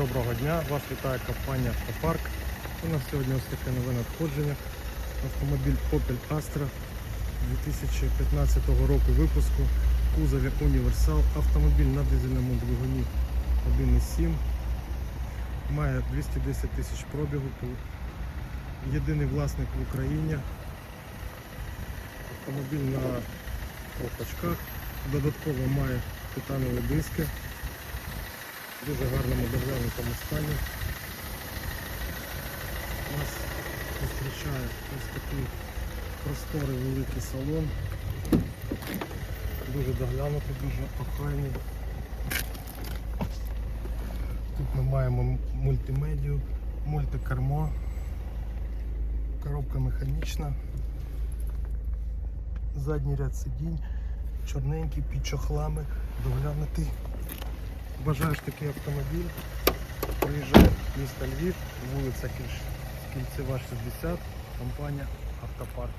доброго дня! Вас вітає компанія Автопарк. У нас сьогодні ось таке нове надходження. Автомобіль Opel Astra 2015 року випуску. Кузові Універсал. Автомобіль на дизельному двигуні 1.7. Має 210 тисяч пробігу. Єдиний власник в Україні. Автомобіль на колпачках. Додатково має титанові диски дуже гарному державному стані. Нас зустрічає ось такий просторий великий салон. Дуже доглянутий, дуже охайний. Тут ми маємо мультимедію, мультикермо, коробка механічна, задній ряд сидінь, чорненький під чохлами, доглянутий. Бажаєш такий автомобіль, приїжджай в місто Львів, вулиця Кільцева 60, компанія Автопарк.